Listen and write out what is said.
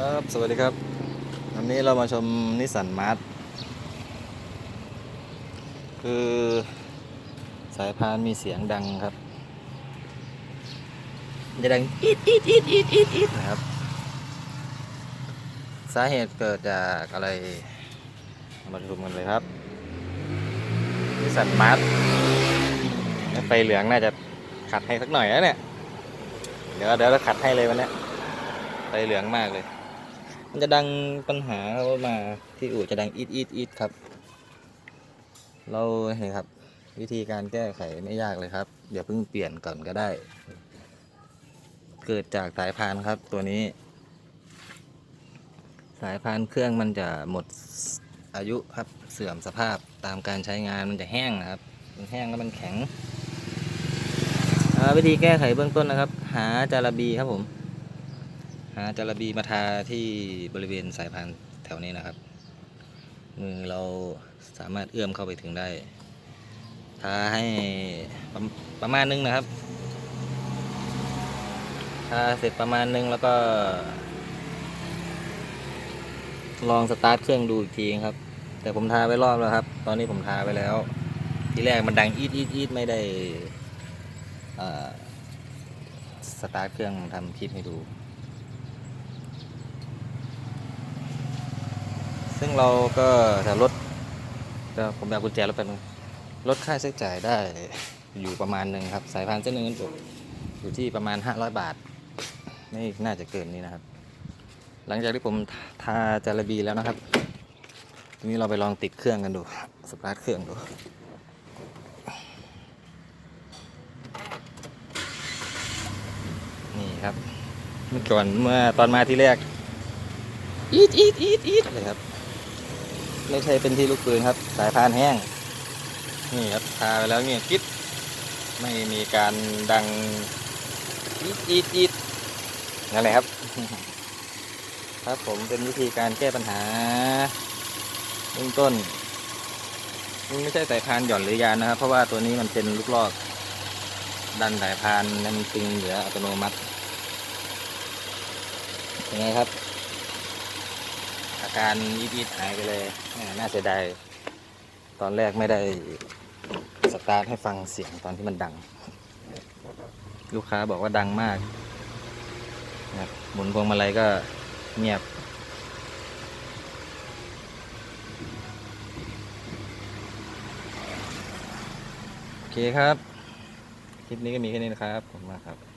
ครับ สวัสดีครับ วันนี้เรามาชมนิสสันมาร์ทคือสายพานมีเสียงดังครับมันจะดังอีดอีดอีดอีดอีดอีดนะครับ สาเหตุเกิดจากอะไรเอามาดูกันเลยครับ นิสสันมาร์ทไฟเหลืองน่าจะขัดให้สักหน่อยนะเนี่ย เดี๋ยวเดี๋ยวเราขัดให้เลยวันเนี้ยไฟเหลืองมากเลย มันจะดังปัญหาว่ามาที่อู่จะดังอีดอีดอีดครับ เราเห็นครับ วิธีการแก้ไขไม่ยากเลยครับเดี๋ยวเพิ่งเปลี่ยนก่อนก็ได้ เกิดจากสายพานครับตัวนี้ สายพานเครื่องมันจะหมดอายุครับเสื่อมสภาพตามการใช้งานมันจะแห้งนะครับ มันแห้งแล้วมันแข็งวิธีแก้ไขเบื้องต้นนะครับ หาจาระบีครับผม หาจาระบีมาทาที่บริเวณสายพานแถวนี้นะครับ มือเราสามารถเอื้อมเข้าไปถึงได้ ทาให้ประประมาณนึงนะครับ ทาเสร็จประมาณนึงแล้วก็ ลองสตาร์ทเครื่องดูอีกทีครับ แต่ผมทาไปรอบแล้วครับ ตอนนี้ผมทาไปแล้ว ทีแรกมันดังอีดอีดอีดไม่ได้สตาร์ทเครื่องทำคลิปให้ดู ซึ่งเราก็จะลดเดี๋ยวผมเอากุญแจรถไปนึงลดค่าใช้จ่ายได้อยู่ประมาณหนึ่งครับ สายพานเส้นหนึ่งนั้นอยู่ที่ประมาณ 500 บาท ไม่น่าจะเกินนี้นะครับ หลังจากที่ผมทาจาระบีแล้วนะครับทีนี้เราไปลองติดเครื่องกันดูสตาร์ทเครื่องดูนี่ครับเมื่อก่อนเมื่อตอนมาที่แรกอีดอีดอีดอีดเลยครับ ไม่ใช่เป็นที่ลูกปืนครับ สายพานแห้ง นี่ครับทาไปแล้วเนี่ยกิ๊บไม่มีการดังอีดอีดอีดนั่นแหละครับ ครับผมเป็นวิธีการแก้ปัญหาเบื้องต้นมันไม่ใช่สายพานหย่อนหรือยานนะครับ เพราะว่าตัวนี้มันเป็นลูกลอก ดันสายพานให้มันตึงเหลืออัตโนมัติยังไงครับ การยิดๆหายไปเลย น่าเสียดาย ตอนแรกไม่ได้สตาร์ทให้ฟังเสียงตอนที่มันดัง ลูกค้าบอกว่าดังมากนะครับหมุนพวงมาลัยก็เงียบ โอเคครับ คลิปนี้ก็มีแค่นี้นะครับ ขอบคุณมากครับ